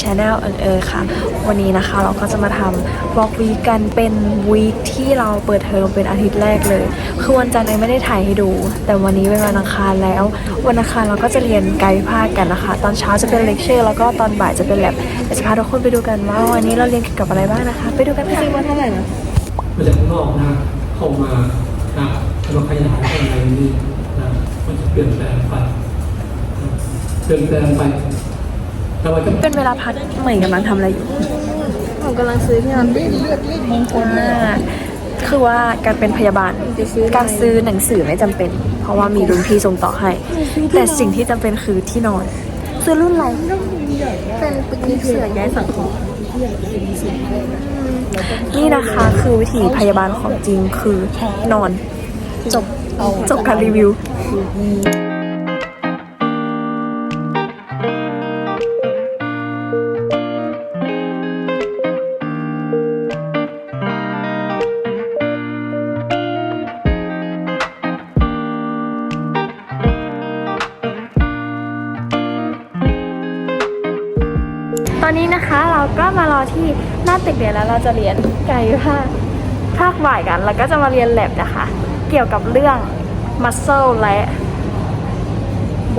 ช anel เอิงเออค่ะ วันนี้นะคะเราก็จะมาทำบล็อกวีกันเป็นวีคที่เราเปิดเทอมเป็นอาทิตย์แรกเลย คือวันจันทร์เองไม่ได้ถ่ายให้ดู แต่วันนี้เป็นวันอังคารแล้ว วันอังคารเราก็จะเรียนไกด์ภาคกันนะคะ ตอนเช้าจะเป็นเลคเชอร์แล้วก็ตอนบ่ายจะเป็นแลบเดี๋ยวจะพาทุกคนไปดูกันว่าวันนี้เราเรียนเกี่ยวกับอะไรบ้างนะคะ ไปดูกันค่ะว่าเท่าไหร่นะมาจากข้างนอกนะเข้ามานะมาขยายอะไรนี่นะมันจะเปลี่ยนแปลงไปเปลี่ยนแปลงไป เป็นเวลาพักใหม่กำลังทำอะไรอยู่ผมกำลังซื้อที่มันเป็นเลือดเลือดมงคลอ่าคือว่าการเป็นพยาบาลจะซื้อการซื้อหนังสือไม่จำเป็น เพราะว่ามีรุ่นพี่ส่งต่อให้ แต่สิ่งที่จำเป็นคือที่นอน ซื้อรุ่นอะไรเป็นปิกนิกเสือย้ายสังคมนี่นะคะคือวิธีพยาบาลของจริงคือนอน จบจบการรีวิว ตอนนี้นะคะเราก็มารอที่หน้าตึกเรียนแล้วเราจะเรียนไกด์ภาคภาคบ่ายกัน แล้วก็จะมาเรียนแลบนะคะ เกี่ยวกับเรื่อง muscle และโ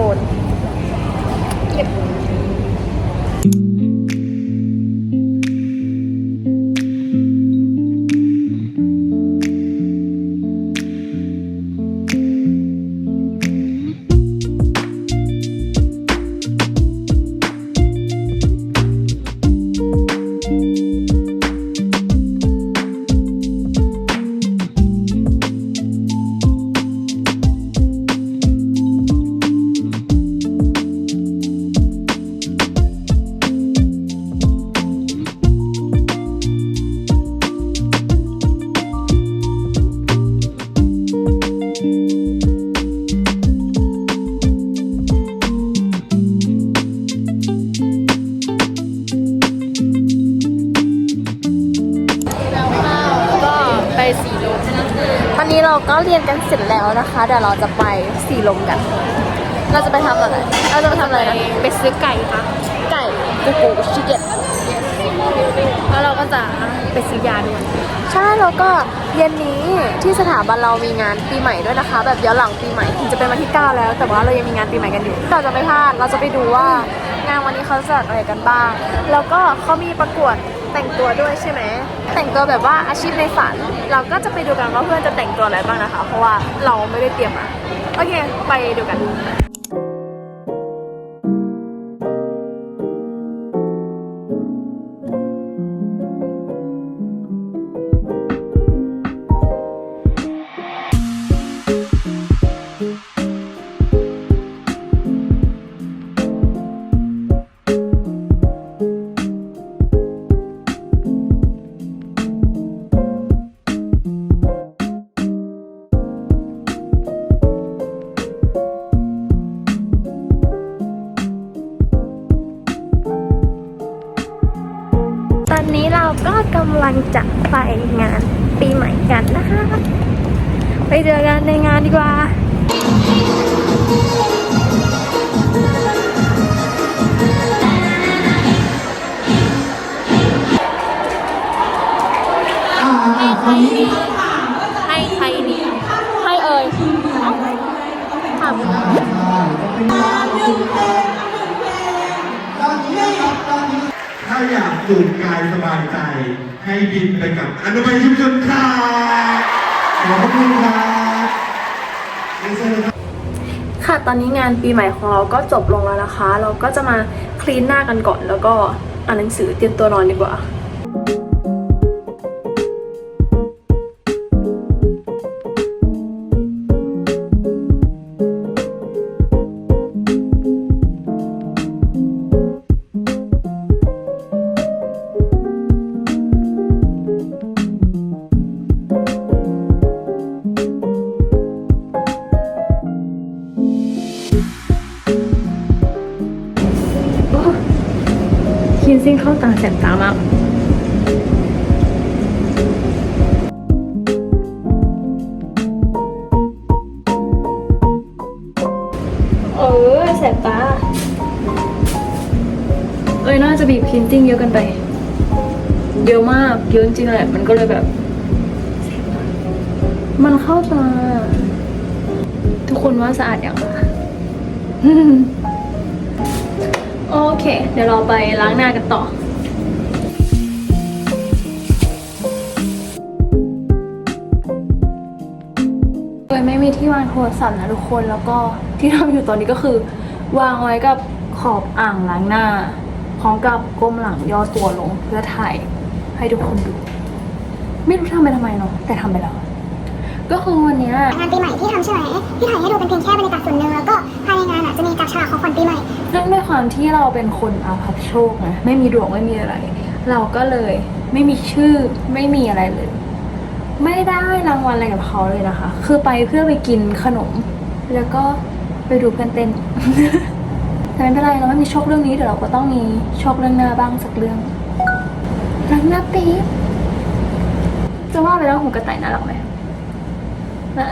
ที่สถาบันเรามีงานปีใหม่ด้วยนะคะ แบบย้อนหลังปีใหม่ถึงจะเป็นวันที่ 9 แล้ว แต่ว่าเรายังมีงานปีใหม่กันอยู่เราจะไม่พลาดเราจะไปดูว่างานวันนี้เขาจัดอะไรกันบ้าง แล้วก็เขามีประกวดแต่งตัวด้วยใช่ไหมแต่งตัวแบบว่าอาชีพในฝัน เราก็จะไปดูกันว่าเพื่อนจะแต่งตัวอะไรบ้างนะคะ เพราะว่าเราไม่ได้เตรียมมาโอเค ไปดูกัน ถ้าอยากสูดกายสบายใจ ให้บินไปกับอนุมัยชุมชนค่ะขอบคุณครับเรียนเชิญเลยครับค่ะตอนนี้งานปีใหม่ของเราก็จบลงแล้วนะคะ เราก็จะมาคลีนหน้ากันก่อนแล้วก็อ่านหนังสือเตรียมตัวนอนดีกว่า ซิ่งเข้าตาแสบตามากเออแสบตาจะบีบพินติ้งเยอะเกันไป เยอะมากเยอะจริงๆแหละมันก็เลยแบบ มันเข้าตา ทุกคนว่าสะอาดอย่างคะ โอเค เดี๋ยวเราไปล้างหน้ากันต่อโดยไม่มีที่วางโทรศัพท์นะทุกคนแล้วก็ที่ทำอยู่ตอนนี้ก็คือ วางไว้กับขอบอ่างล้างหน้าพร้อมกับก้มหลังย่อตัวลงเพื่อถ่ายให้ทุกคนดู ไม่รู้ทำไปทำไมเนาะแต่ทำไปแล้ว ก็คือวันเนี้ยงานปีใหม่ที่ทำใช่ไหมที่ถ่ายให้ดูเป็นเพียงแค่บรรยากาศส่วนหนึ่งแล้วก็ภายในงานอะจะมีจับฉลากของขวัญปีใหม่เนื่องด้วยความที่เราเป็นคนอาภัพโชคนะไม่มีดวงไม่มีอะไร เราก็เลยไม่มีชื่อไม่มีอะไรเลย ไม่ได้รางวัลอะไรกับเขาเลยนะคะ คือไปเพื่อไปกินขนม แล้วก็ไปดูเพื่อนเต้นแต่ไม่เป็นไรเราไม่มีโชคเรื่องนี้เดี๋ยวเราก็ต้องมีโชคเรื่องหน้าบ้างสักเรื่องรักหน้าปี๊บจะว่าไปแล้วหูกระต่ายน่ารักไหมนะ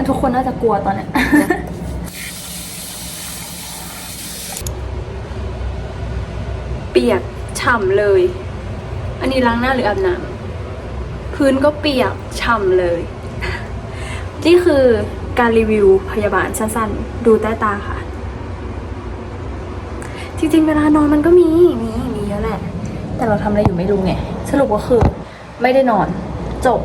ทุกคนน่าจะกลัวตอนเนี้ยเปียกฉ่ำเลย อันนี้ล้างหน้าหรืออาบน้ำพื้นก็เปียกฉ่ำเลย นี่คือการรีวิวพยาบาลสั้นๆ ดูใต้ตาค่ะ จริงๆ เวลานอนมันก็มี มี มีเยอะแหละ แต่เราทำอะไรอยู่ไม่รู้ไง สรุปก็คือ ไม่ได้นอน จบ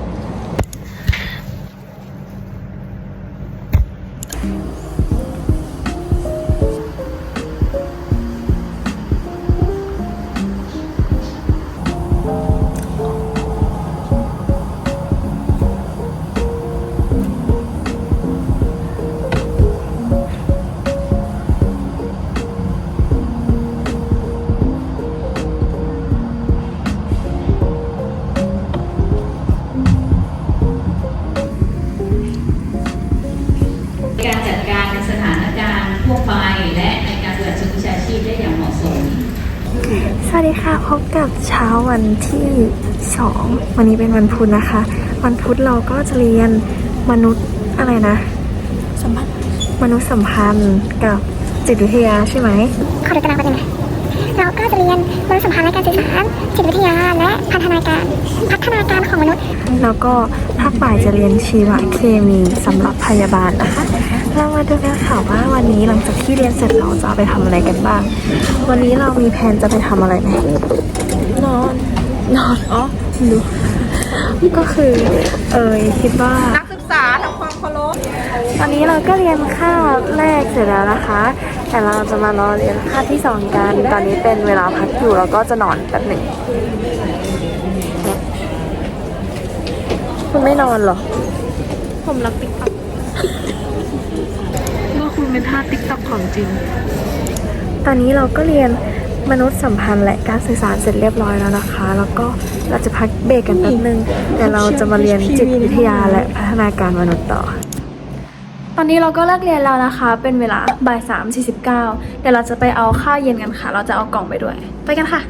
สวัสดีค่ะพบกับเช้าวันที่สองวันนี้เป็นวันพุธนะคะ วันพุธเราก็จะเรียนมนุษย์อะไรนะสัมพันธ์มนุษยสัมพันธ์กับจิตวิทยาใช่ไหมขอดูตารางแป๊บนึงนะ เราก็จะเรียนมนุษยสัมพันธ์และการสื่อสารจิตวิทยาและพัฒนาการ พัฒนาการของมนุษย์ แล้วก็ภาคบ่ายจะเรียนชีวเคมีสำหรับพยาบาลนะคะ เรามาดูกันค่ะว่าวันนี้หลังจากที่เรียนเสร็จเราจะเอาไปทำอะไรกันบ้าง วันนี้เรามีแผนจะไปทำอะไรไหมนอน นอนอ๋อดูก็คือ เอยคิดว่านักศึกษาทำความเคารพตอนนี้เราก็เรียนคาบแรกเสร็จแล้วนะคะ แต่เราจะมารอเรียนคาบที่สองกัน ตอนนี้เป็นเวลาพักอยู่เราก็จะนอนแป๊บหนึ่ง คุณไม่นอนเหรอ ผมรักติ๊กต็อกก็คุณเป็นท่าติ๊กต็อกของจริง ตอนนี้เราก็เรียนมนุษยสัมพันธ์และการสื่อสารเสร็จเรียบร้อยแล้วนะคะ แล้วก็เราจะพักเบรกกันแป๊บนึงเดี๋ยวเราจะมาเรียนจิตวิทยาและพัฒนาการมนุษย์ต่อ ตอนนี้เราก็เลิกเรียนแล้วนะคะ เป็นเวลาบ่ายสามสี่สิบเก้าเดี๋ยวเราจะไปเอาข้าวเย็นกันค่ะ เราจะเอากล่องไปด้วย ไปกันค่ะ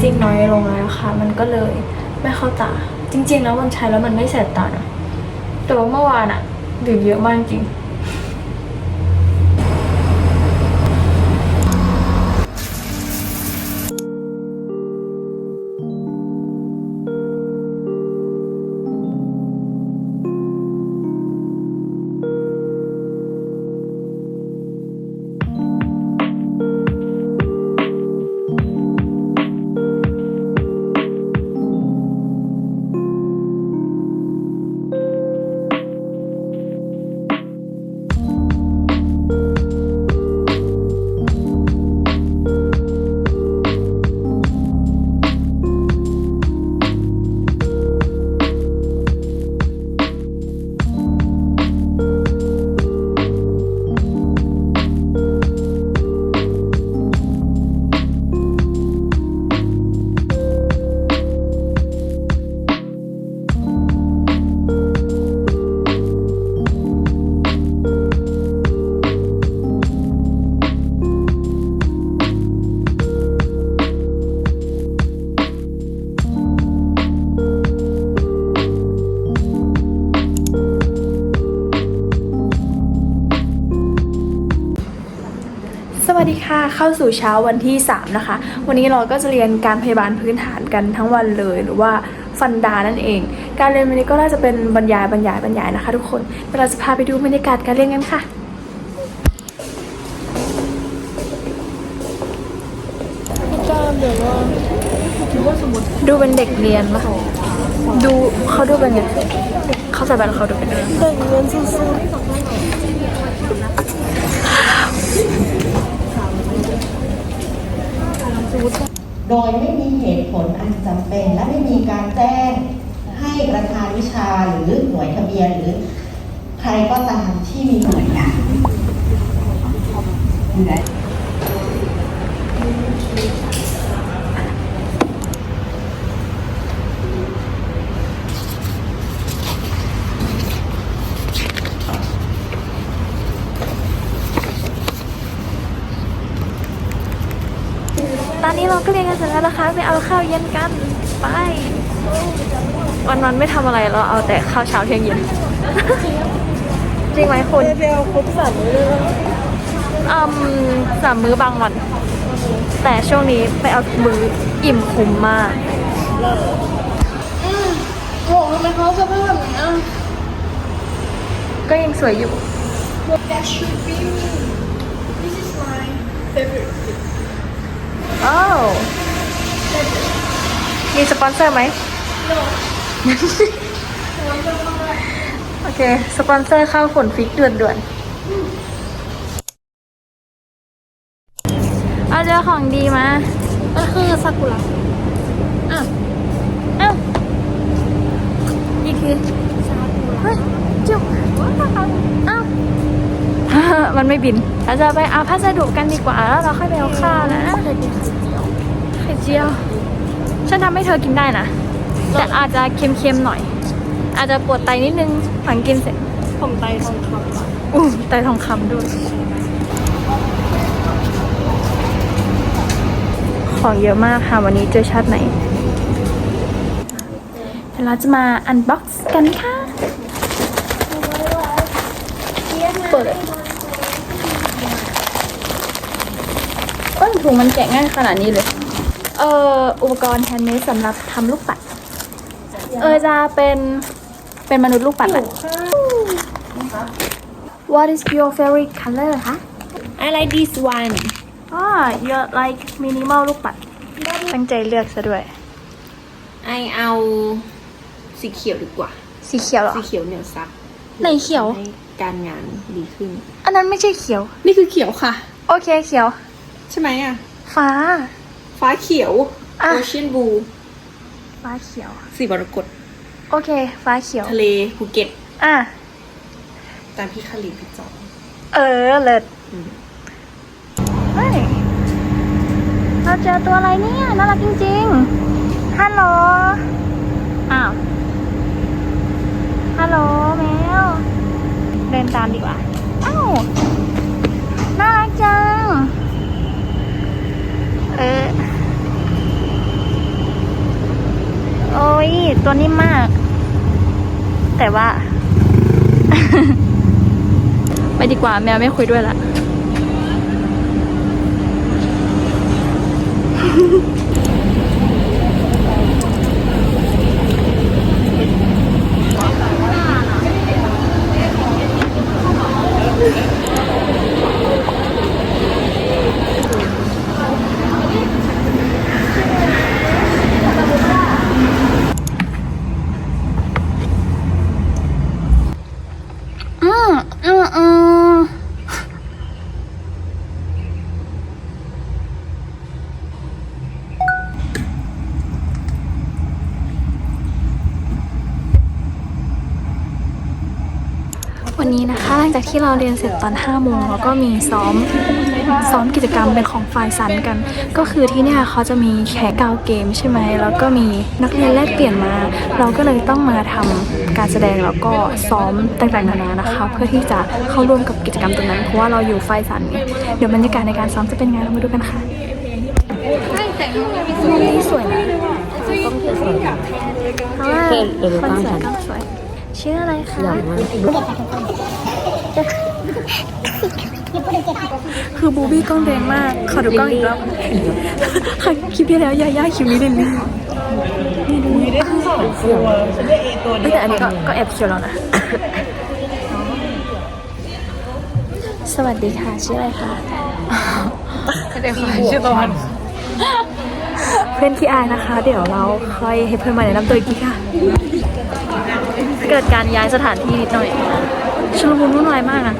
ซิ่งน้อยลงแล้วค่ะ มันก็เลยไม่เข้าตา จริง ๆ แล้วมันใช้แล้วมันไม่แสบตานะแต่ว่าเมื่อวานอะดื่มเยอะมากจริง เข้าสู่เช้าวันที่ 3 นะคะ วันนี้เราก็จะเรียนการพยาบาลพื้นฐานกันทั้งวันเลยหรือว่าฟันดานั่นเอง การเรียนวันนี้ก็น่าจะเป็นบรรยายบรรยายบรรยายนะคะ ทุกคนเดี๋ยวเราจะพาไปดูบรรยากาศการเรียนกันค่ะดูเป็นเด็กเรียนปะดูเขาดูเป็นไงเขาใส่แว่นเขาดูเป็นไง โดยไม่มีเหตุผลอันจำเป็น และไม่มีการแจ้งให้ประธานวิชาหรือหน่วยทะเบียนหรือใครก็ตามที่มีหน่วยงานอยู่ไหน ตอนนี้ เราก็เรียนกันเสร็จแล้วนะคะไปเอาข้าวเย็นกันไปวันวันๆไม่ทำอะไรเราเอาแต่ข้าวเช้าเที่ยงเย็นจริงไหมคุณไปเอาครบสามมื้ออืมสามมื้อบางวัน แต่ช่วงนี้ไปเอาทุกมื้ออิ่มคุ้มมากโอ้ทำไมเขาสภาพแบบนี้ก็ยังสวยอยู่ That should be This is my favorite อ้าว มีสปอนเซอร์ไหมโอเค สปอนเซอร์เข้าฝนฟิกเดือนด่วนๆเอาเจอของดีมาก็คือซากุระอ้าวอ้าวนี่คือเฮ้ยจุ๊บอ้าวมันไม่บินเราจะไปเอาพัสดุกันดีกว่าแล้วเราค่อยไปเอาข้าวนะ ไข่เจียว ฉันทำให้เธอกินได้นะ แต่อาจจะเค็มๆหน่อย อาจจะปวดไตนิดนึงหลังกินเสร็จผมไตทองคำอะอู้ไตทองคำด้วย ของเยอะมากค่ะวันนี้เจอชาติไหนเดี๋ยวเราจะมาอันบ็อกซ์กันค่ะ เปิดเอ้ยถุงมันแกะง่ายขนาดนี้เลย เอ่ออุปกรณ์แฮนด์เมดสำหรับทำลูกปัด เออจะเป็นเป็นมนุษย์ลูกปัดแหละ What is your favorite color คะ I like this one อ๋อ you like minimal ลูกปัด ตั้งใจเลือกซะด้วยไอเอาสีเขียวดีกว่า สีเขียวเหรอ สีเขียวเหนียวซับไหนเขียว ให้การงานดีขึ้น อันนั้นไม่ใช่เขียว นี่คือเขียวค่ะ โอเคเขียว ใช่ไหมอะ ฟ้า ฟ้าเขียวอะ โอเชียนบูฟ้าเขียว สีมรกตโอเค ฟ้าเขียว ทะเลภูเก็ต อะ ตามพี่คารินพี่จอม เออ เลิศอืม เฮ้ย เราเจอตัวอะไรเนี่ย น่ารักจริงๆ ฮัลโหล อ้าว ฮัลโหลแมว เดินตามดีกว่า อ้าว น่ารักจัง เออ โอ้ย ตัวนิ่มมาก แต่ว่า ไปดีกว่าแมวไม่คุยด้วยละ อืมอืมอืมวันนี้นะคะหลังจาก ที่เราเรียนเสร็จตอน5โมงเราก็มีซ้อมซ้อมกิจกรรมเป็นของฝ่ายสันกัน ก็คือที่เนี่ยเขาจะมีแข่งกาวเกมใช่ไหมแล้วก็มีนักเรียนแลกเปลี่ยนมา เราก็เลยต้องมาทำการแสดงแล้วก็ซ้อมต่างๆนานานะคะ เพื่อที่จะเข้าร่วมกับกิจกรรมตรงนั้นเพราะว่าเราอยู่ฝ่ายสันไงเดี๋ยวบรรยากาศในการซ้อมจะเป็นไงเรามาดูกันค่ะนี่สวยนะเพราะว่าคอนเสิร์ตต้องสวยชื่ออะไรคะ คือบูบี้กล้องแดงมาก ขอดูกล้องอีกรอบคลิปที่แล้วยาย่าคิวนี้ลิลลี่นี่ได้ทั้งสองตัวฉันได้เอตัวนี้แต่อันนี้ก็แอบเคียวแล้วนะ สวัสดีค่ะ ชื่ออะไรคะเดี๋ยวชื่อตะวันเพื่อนที่อายนะคะ เดี๋ยวเราค่อยให้เพื่อนมาแนะนำตัวอีกทีค่ะ เกิดการย้ายสถานที่นิดหน่อย ชุลมุนวุ่นวายมากนะ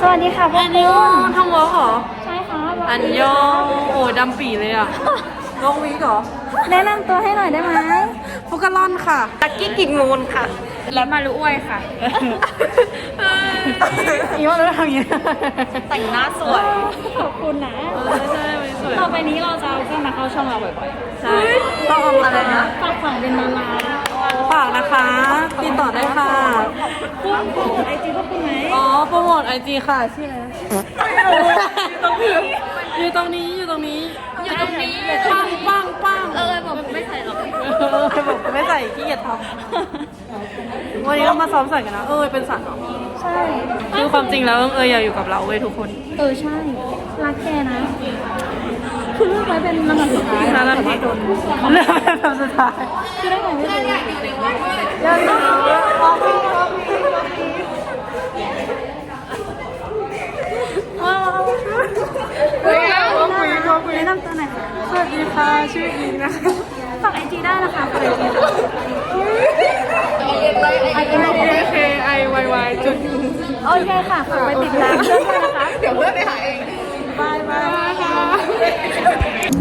สวัสดีค่ะพวกคุณทำวอล์กเหรอ ใช่ค่ะอันยองโอ้ดำปีเลยอะลงวิกเหรอ แนะนำตัวให้หน่อยได้ไหมฟุกกะลอนค่ะตักกี้กิ่งงูนค่ะ และมารุอ้วยค่ะอีว่าเราทำอย่างนี้แต่งหน้าสวย ขอบคุณนะใช่ไม่สวย ต่อไปนี้เราจะเอาเพื่อนมาเข้าช่องเราบ่อยใช่ต้องเอาอะไรนะๆฝากฝังเป็นมาลาฝากนะคะติดต่อได้ค่ะคุณโปรโมทไอจีพวกคุณไหมอ๋อโปรโมทไอจีค่ะชื่ออะไรอยู่ตรงนี้อยู่ตรงนี้อยู่ตรงนี้อยู่ตรงนี้ปังปังปังเออบอกไม่ใส่หรอกเออบอกไม่ใส่ขี้เกียจทำวันนี้เรามาซ้อมใส่กันนะเออเป็นสัตว์เหรอใช่คือความจริงแล้วเอออยากอยู่กับเราเว้ยทุกคน เออใช่รักแกนะคือเลือก ไว้เป็นลำดับสุดท้ายนะแล้วที่โดนเลือกเป็นคำสุดท้ายคือได้ไงไม่รู้ยังไงแนะนำตัวหน่อยค่ะสวัสดีค่ะ ชื่ออิงนะคะฝากไอจีได้นะคะฝากไอจี A K I Y Y จุดโอเคค่ะฝากไปติดตามด้วยนะคะ เดี๋ยวเพื่อนไปหาเอง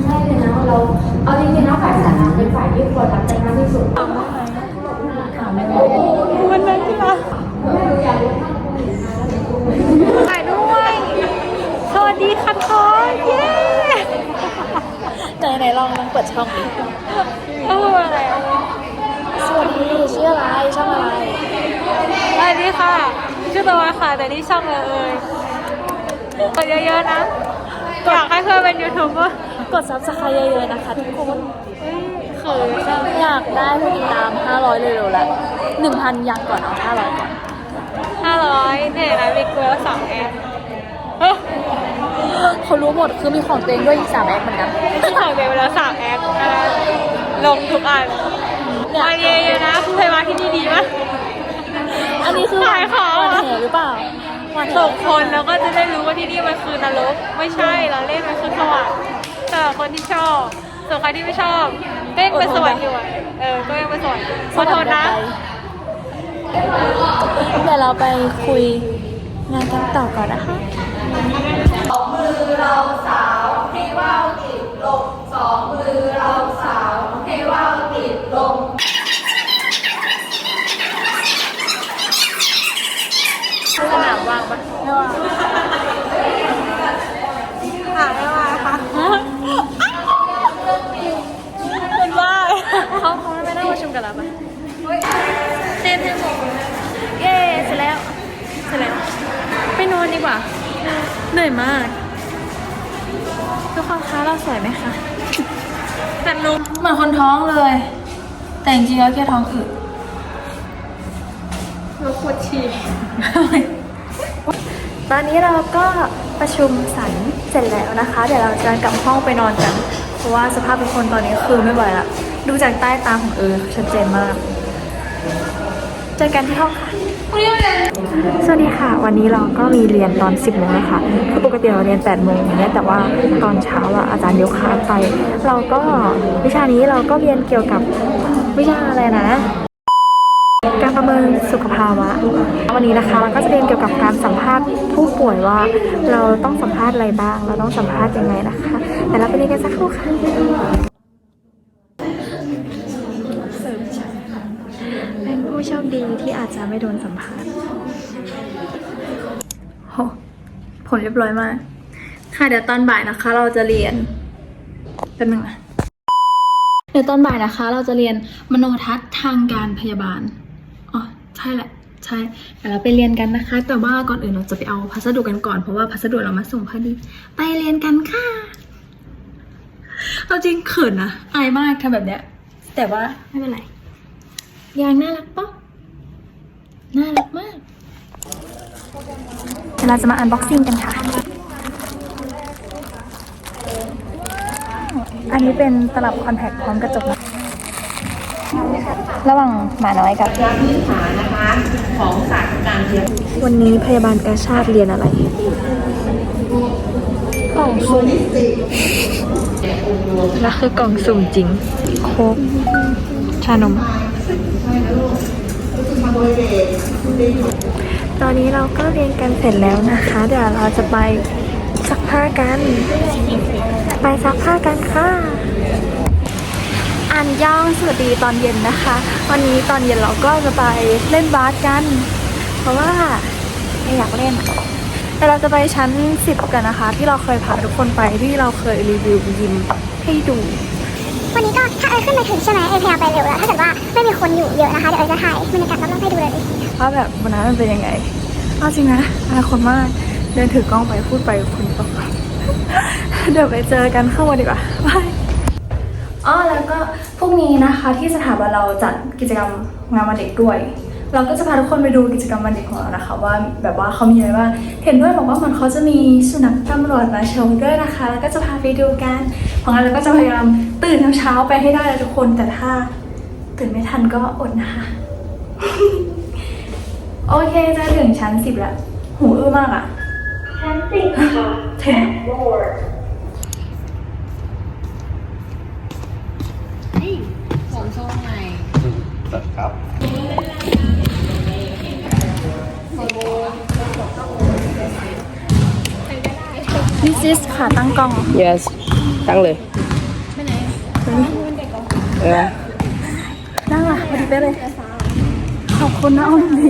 ใช่เลยนะเราเอาจริงๆแล้วฝ่ายสาธารณะเป็นฝ่ายที่ควรรับใจมากที่สุดวันนั้นที่เราถ่ายด้วยสวัสดีค่ะทอยเย้ไหนไหนลองลองเปิดช่องดิเอออะไรสวัสดีชื่ออะไรช่องอะไรสวัสดีค่ะชื่อตะวันค่ะแต่นี่ช่องเลยเอ่ยกดเยอะๆนะ อยากให้เพื่อนเป็นยูทูบเบอร์กดซับสไครต์เยอะๆนะคะทุกคนเขินจังอยากได้ผู้ติดตาม 500 เร็วๆแล้ว1,000 ยังก่อนเอา500 ก่อน ห้าร้อยเนี่ยนะมีเกลือสองแอปเขารู้หมดคือมีของตัวเองด้วยอีก3แอคเหมือนกันที่ของเดียวไปแล้วสามแอปนะคะลงทุกอันมาเยอะๆนะคุณเคยมาที่นี่ดีปะอันนี้คือขายของเหรอหวานแหหรือเปล่าหวานแห ตกคนแล้วก็จะได้รู้ว่าที่นี่มันคือนรกไม่ใช่เราเล่นมันคือสวรรค์สำหรับคนที่ชอบส่วนใครที่ไม่ชอบเล่นเป็นสวรรค์อยู่อะเออก็ยังเป็นสวรรค์ขอโทษนะ เดี๋ยวเราไปคุยงานกันต่อก่อนนะคะ มือเราสาว มือนคนท้องเลย แต่จริงๆแล้วแค่ท้องอืดเราปวดฉี่ตอนนี้เราก็ประชุมสันเสร็จแล้วนะคะ เดี๋ยวเราจะกลับห้องไปนอนกัน เพราะว่าสภาพทุกคนตอนนี้คือไม่ไหวละดูจากใต้ตาของเออชัดเจนมาก เจอกันที่ห้องค่ะ สวัสดีค่ะ วันนี้เราก็มีเรียนตอน 10โมงนะคะคือปกติเราเรียน8โมงอย่างเงี้ยแต่ว่าตอนเช้าอะอาจารย์ยกคาไป เราก็วิชานี้เราก็เรียนเกี่ยวกับวิชาอะไรนะ การประเมินสุขภาวะ วันนี้นะคะเราก็จะเรียนเกี่ยวกับการสัมภาษณ์ผู้ป่วยว่า เราต้องสัมภาษณ์อะไรบ้าง เราต้องสัมภาษณ์ยังไงนะคะ แต่เราไปเรียนกันสักครู่ค่ะเป็นผู้ โชคดีที่อาจจะไม่โดนสัมภาษณ์โหผลเรียบร้อยมาก ค่ะเดี๋ยวตอนบ่ายนะคะ เราจะเรียนเป็นหนึ่งนะเดี๋ยวตอนบ่ายนะคะ เราจะเรียนมโนทัศน์ทางการพยาบาลอ๋อใช่แหละใช่เดี๋ยวเราไปเรียนกันนะคะ แต่ว่าก่อนอื่นเราจะไปเอาพัสดุกันก่อนเพราะว่าพัสดุเรามาส่งพอดี ไปเรียนกันค่ะเอาจริงเขินนะอายมากทำแบบเนี้ย แต่ว่าไม่เป็นไร ยางน่ารักปะน่ารักมากเดี๋ยวเราจะมาอันบ็อกซิ่งกันค่ะ อันนี้เป็นตลับคอนแทคพร้อมกระจกนะระหว่างหมาน้อยกับการพื้นฐานนะคะของศาสตร์การเรียนวันนี้พยาบาลกาชาติเรียนอะไรกล่องสุ่มแล้วคือกล่องสุ่มจริง โคกชานม ตอนนี้เราก็เรียนกันเสร็จแล้วนะคะ เดี๋ยวเราจะไปซักผ้ากัน ไปซักผ้ากันค่ะอันย่องสวัสดีตอนเย็นนะคะ วันนี้ตอนเย็นเราก็จะไปเล่นบาสกัน เพราะว่าไม่อยากเล่นแต่เราจะไปชั้น 10 กันนะคะ ที่เราเคยพาทุกคนไปที่เราเคยรีวิวยิมให้ดู วันนี้ก็ถ้าเอยขึ้นไปถึงใช่ไหมเอยพยายามไปเร็วแล้วถ้าเกิดว่าไม่มีคนอยู่เยอะนะคะเดี๋ยวเอยจะถ่ายบรรยากาศรอบๆให้ดูเลยว่าแบบวันนั้นมันเป็นยังไงเอาจริงนะอายคนมากเดินถือกล้องไปพูดไปคุณก็เดี๋ยวไปเจอกันเข้ามาดีกว่าบายอ๋อแล้วก็พรุ่งนี้นะคะที่สถาบันเราจัดกิจกรรมงานวันเด็กด้วย เราก็จะพาทุกคนไปดูกิจกรรมวันเด็กของเรานะคะ ว่าแบบว่าเขามีอะไรบ้างเห็นด้วยบอกว่ามันเขาจะมีสุนัขตำรวจมาโชว์ด้วยนะคะ แล้วก็จะพาไปดูกันของเราก็จะพยายามตื่นเช้าๆไปให้ได้เลยทุกคนแต่ถ้าตื่นไม่ทันก็อดนะคะโอเคจะถึงชั้นสิบแล้ว หูอื้อมากอะชั้นสิบค่ะถึง This is ขาตั้งกล้อง yes ตั้งเลยเออนั่งล่ะพอดีเป๊ะเลย ขอบคุณนะอ้อมดี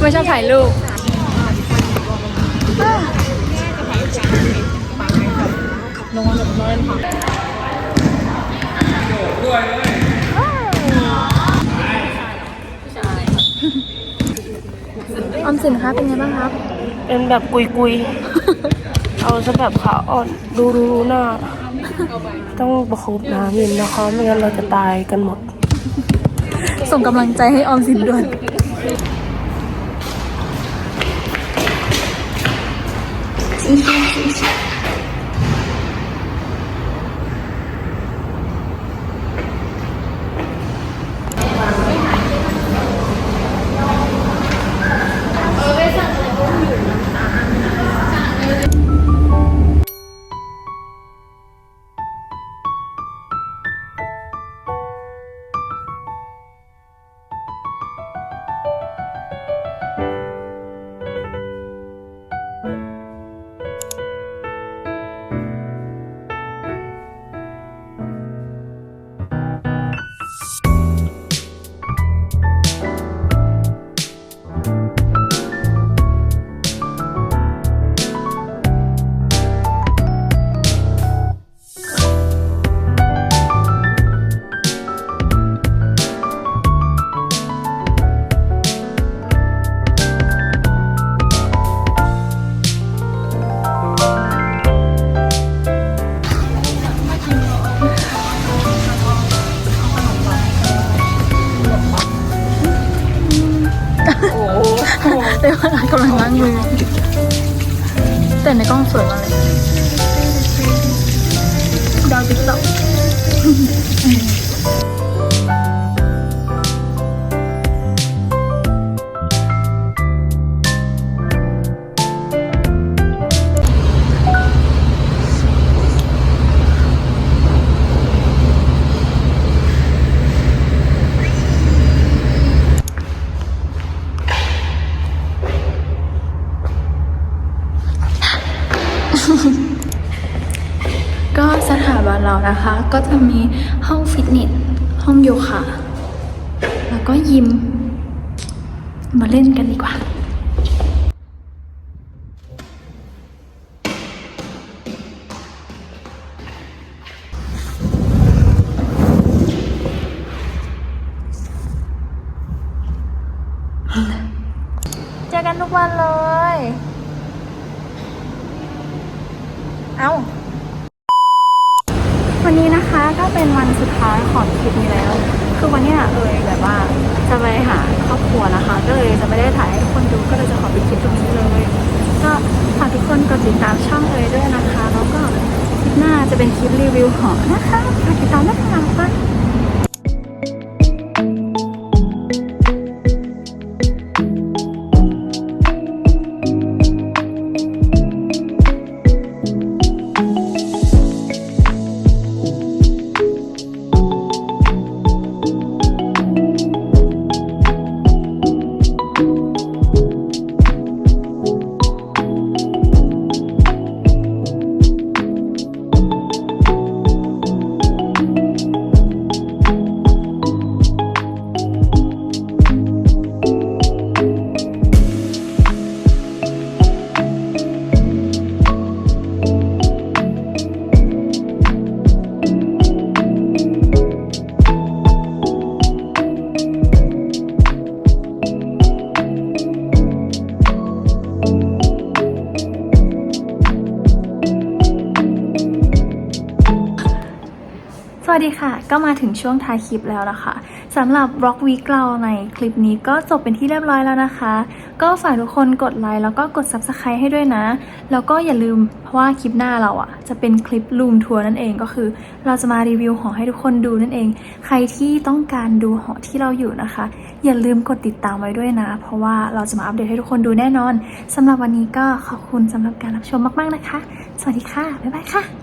ไม่ชอบถ่ายรูปอ อมสินคะเป็นไงบ้างครับ เป็นแบบกุยกุยๆเอาซะแบบขาอ่อนดูดูดูหน้า ต้องประคบน้ำเย็นนะคะไม่งั้นเราจะตายกันหมด ส่งกำลังใจให้ออมสินด้วยแต่ นะคะ ก็จะมีห้องฟิตเนส ห้องโยคะ แล้วก็ยิม มาเล่นกันดีกว่า ก็เลยจะไม่ได้ถ่ายให้ทุกคนดูก็เลยจะขอปิดคลิปตรงนี้เลย ก็ฝากทุกคนกดติดตามช่องเลยด้วยนะคะ แล้วก็คลิปหน้าจะเป็นคลิปรีวิวหอนะคะฝากติดตามด้วยค่ะ ก็มาถึงช่วงท้ายคลิปแล้วนะคะสำหรับบล็อกวีคเราในคลิปนี้ก็จบเป็นที่เรียบร้อยแล้วนะคะ ก็ฝากทุกคนกดไลค์แล้วก็กด Subscribe ให้ด้วยนะ แล้วก็อย่าลืมเพราะว่าคลิปหน้าเราอะ่ะ จะเป็นคลิปลูมทัวร์นั่นเองก็คือ เราจะมารีวิวหอให้ทุกคนดูนั่นเอง ใครที่ต้องการดูหอที่เราอยู่นะคะ อย่าลืมกดติดตามไว้ด้วยนะ เพราะว่าเราจะมาอัปเดตให้ทุกคนดูแน่นอนสำหรับวันนี้ก็ขอบคุณสำหรับการรับชมมาก ๆนะคะ สวัสดีค่ะบ๊ายบายค่ะ